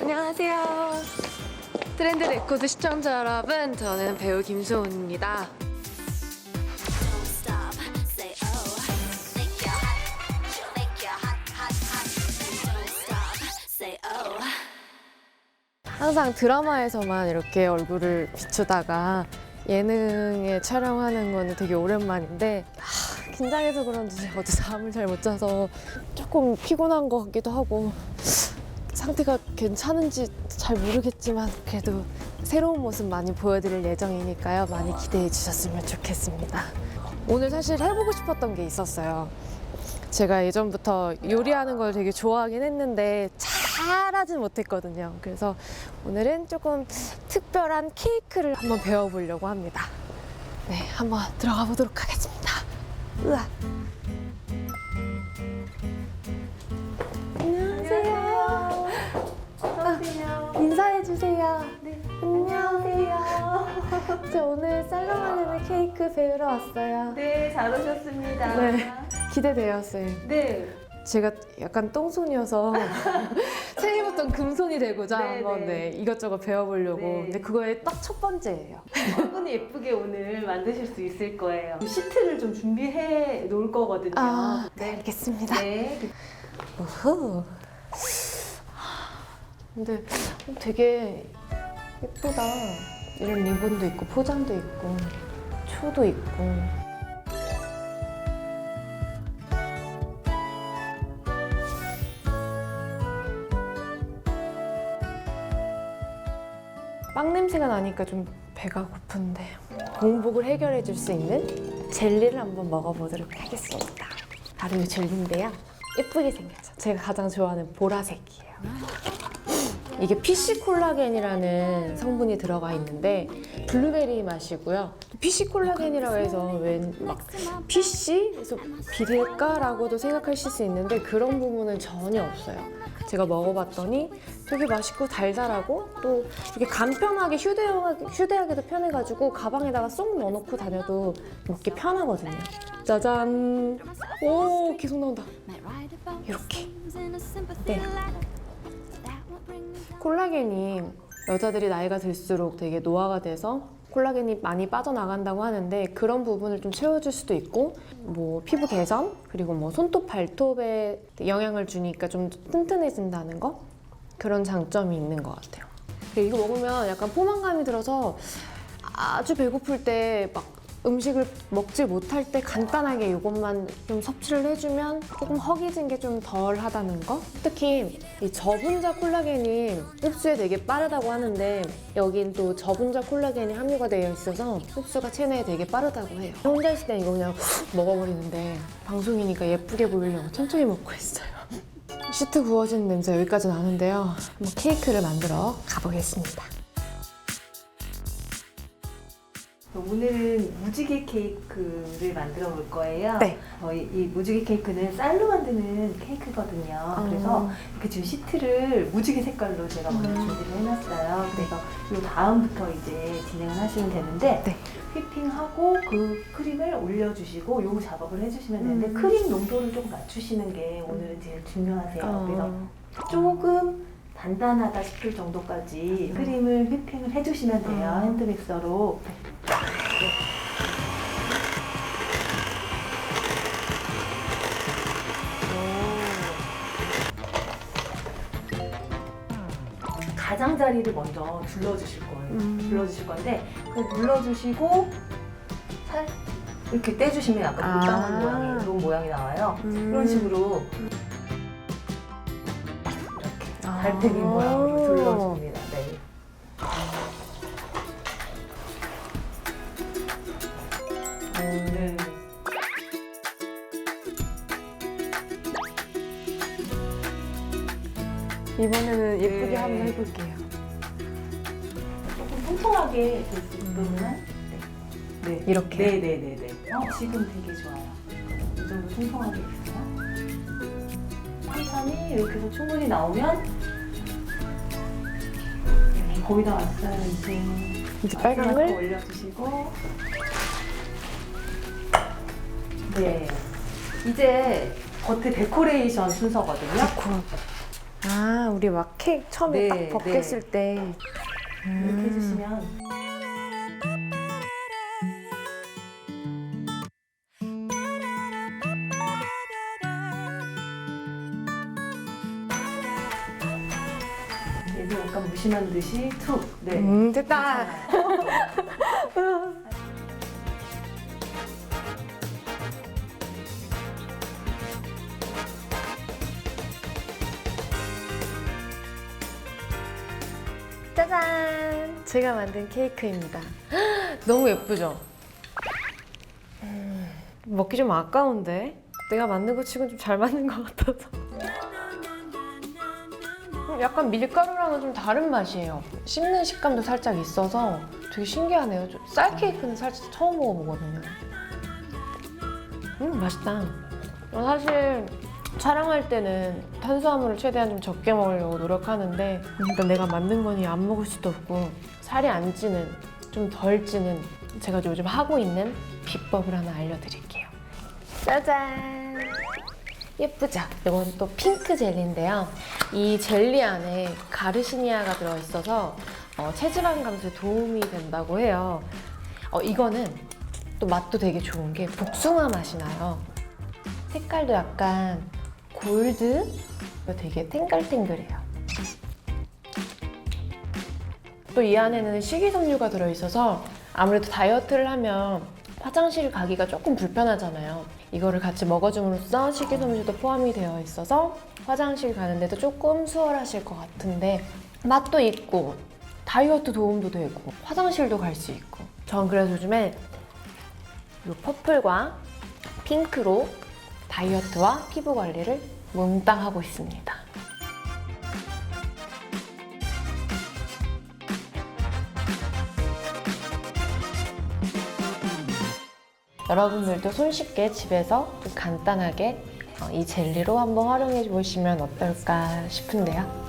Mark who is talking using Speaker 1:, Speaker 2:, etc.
Speaker 1: 안녕하세요. 트렌드 레코드 시청자 여러분, 저는 배우
Speaker 2: oh.
Speaker 1: 항상 드라마에서만 이렇게 얼굴을 비추다가 예능에 촬영하는 거는 되게 오랜만인데 하, 긴장해서 그런지 어제 잠을 잘 못 자서 조금 피곤한 것 같기도 하고 상태가 괜찮은지 잘 모르겠지만 그래도 새로운 모습 많이 보여드릴 예정이니까요. 많이 기대해 주셨으면 좋겠습니다. 오늘 사실 해보고 싶었던 게 있었어요. 제가 예전부터 요리하는 걸 되게 좋아하긴 했는데 잘하진 못했거든요. 그래서 오늘은 조금 특별한 케이크를 한번 배워보려고 합니다. 네, 한번 들어가 보도록 하겠습니다. 으아. 저 오늘 살롱하는 케이크 배우러 왔어요.
Speaker 3: 네, 잘 오셨습니다.
Speaker 1: 네. 기대돼요, 쌤.
Speaker 3: 네.
Speaker 1: 제가 약간 똥손이어서 새해부터 금손이 되고자
Speaker 3: 네,
Speaker 1: 한번
Speaker 3: 네.
Speaker 1: 네, 이것저것 배워보려고
Speaker 3: 네.
Speaker 1: 근데 그거의 딱 첫 번째예요
Speaker 3: 충분히 예쁘게 오늘 만드실 수 있을 거예요. 시트를 좀 준비해 놓을 거거든요.
Speaker 1: 아, 네, 알겠습니다
Speaker 3: 네.
Speaker 1: 우후. 근데 되게 예쁘다 이런 리본도 있고 포장도 있고 초도 있고 빵 냄새가 나니까 좀 배가 고픈데 공복을 해결해 줄 수 있는 젤리를 한번 먹어보도록 하겠습니다. 바로 이 젤리인데요. 예쁘게 생겼죠. 제가 가장 좋아하는 보라색이에요. 이게 PC 콜라겐이라는 성분이 들어가 있는데 블루베리 맛이고요. PC 콜라겐이라고 해서 웬 막 PC에서 비릴까라고도 생각하실 수 있는데 그런 부분은 전혀 없어요. 제가 먹어봤더니 되게 맛있고 달달하고 또 이렇게 간편하게 휴대하게, 휴대하기도 편해가지고 가방에다가 쏙 넣어놓고 다녀도 먹기 편하거든요. 짜잔! 오 계속 나온다. 이렇게. 네. 콜라겐이 여자들이 나이가 들수록 되게 노화가 돼서 콜라겐이 많이 빠져나간다고 하는데 그런 부분을 좀 채워줄 수도 있고 뭐 피부 개선 그리고 뭐 손톱 발톱에 영향을 주니까 좀 튼튼해진다는 거 그런 장점이 있는 것 같아요. 이거 먹으면 약간 포만감이 들어서 아주 배고플 때막 음식을 먹지 못할 때 간단하게 이것만 좀 섭취를 해주면 조금 허기진 게 좀 덜 하다는 거? 특히 이 저분자 콜라겐이 흡수에 되게 빠르다고 하는데 여긴 또 저분자 콜라겐이 함유가 되어 있어서 흡수가 체내에 되게 빠르다고 해요. 혼자 있을 땐 이거 그냥 훅 먹어버리는데 방송이니까 예쁘게 보이려고 천천히 먹고 있어요. 시트 구워지는 냄새 여기까지 나는데요. 한번 케이크를 만들어 가보겠습니다.
Speaker 3: 오늘은 무지개 케이크를 만들어 볼 거예요.
Speaker 1: 네.
Speaker 3: 저희 이 무지개 케이크는 쌀로 만드는 케이크거든요. 그래서
Speaker 1: 음.
Speaker 3: 이렇게 지금 시트를 무지개 색깔로 제가 먼저
Speaker 1: 음.
Speaker 3: 준비를 해놨어요. 그래서 이 다음부터 이제 진행을 하시면 되는데
Speaker 1: 네.
Speaker 3: 휘핑하고 그 크림을 올려주시고 요 작업을 해주시면 되는데
Speaker 1: 음.
Speaker 3: 크림 농도를 좀 맞추시는 게 오늘은 제일 중요하세요.
Speaker 1: 어.
Speaker 3: 그래서 조금 단단하다 싶을 정도까지 크림을 휘핑을 해주시면 돼요.
Speaker 1: 음.
Speaker 3: 핸드믹서로. 가장자리를 먼저 둘러주실 거예요.
Speaker 1: 음.
Speaker 3: 둘러주실 건데 그 눌러주시고 살 이렇게 떼주시면 약간
Speaker 1: 아.
Speaker 3: 물방울 모양이 이런 모양이 나와요.
Speaker 1: 음.
Speaker 3: 이런 식으로 달팽이 모양으로 둘러줍니다. 네. 네.
Speaker 1: 이번에는 예쁘게
Speaker 3: 네.
Speaker 1: 한번 해볼게요.
Speaker 3: 조금 통통하게 될 수 있도록 네. 네.
Speaker 1: 이렇게?
Speaker 3: 네네네네. 어, 지금 되게 좋아요. 이 정도 통통하게 있어요. 천천히 이렇게 해서 충분히 나오면 네, 거의 다 왔어요 이제.
Speaker 1: 이제
Speaker 3: 마지막
Speaker 1: 빨강을
Speaker 3: 거 올려주시고 네 이제 겉에 데코레이션 순서거든요.
Speaker 1: 넣고 아, 우리 막 케이크 처음에
Speaker 3: 네,
Speaker 1: 딱 벗겼을 때.
Speaker 3: 이렇게 해주시면 얘도 약간 무심한 듯이 툭. 네.
Speaker 1: 음, 됐다. 짜잔! 제가 만든 케이크입니다. 너무 예쁘죠? 음, 먹기 좀 아까운데? 내가 만든 거 치곤 좀잘 만든 것 같아서. 음, 약간 밀가루랑은 좀 다른 맛이에요. 씹는 식감도 살짝 있어서 되게 신기하네요. 좀쌀 케이크는 살짝 처음 먹어보거든요. 음, 맛있다. 어, 사실 촬영할 때는 탄수화물을 최대한 좀 적게 먹으려고 노력하는데 일단 내가 만든 거니 안 먹을 수도 없고 살이 안 찌는 좀 덜 찌는 제가 요즘 하고 있는 비법을 하나 알려드릴게요. 짜잔! 예쁘죠? 이건 또 핑크 젤리인데요. 이 젤리 안에 가르시니아가 들어있어서 어, 체지방 감소에 도움이 된다고 해요. 어, 이거는 또 맛도 되게 좋은 게 복숭아 맛이 나요. 색깔도 약간 골드? 되게 탱글탱글해요. 또 이 안에는 식이섬유가 들어있어서 아무래도 다이어트를 하면 화장실 가기가 조금 불편하잖아요. 이거를 같이 먹어줌으로써 식이섬유도 포함이 되어 있어서 화장실 가는데도 조금 수월하실 것 같은데 맛도 있고 다이어트 도움도 되고 화장실도 갈 수 있고 전 그래서 요즘에 이 퍼플과 핑크로 다이어트와 피부 관리를 몽땅 하고 있습니다. 여러분들도 손쉽게 집에서 좀 간단하게 어, 이 젤리로 한번 활용해 보시면 어떨까 싶은데요.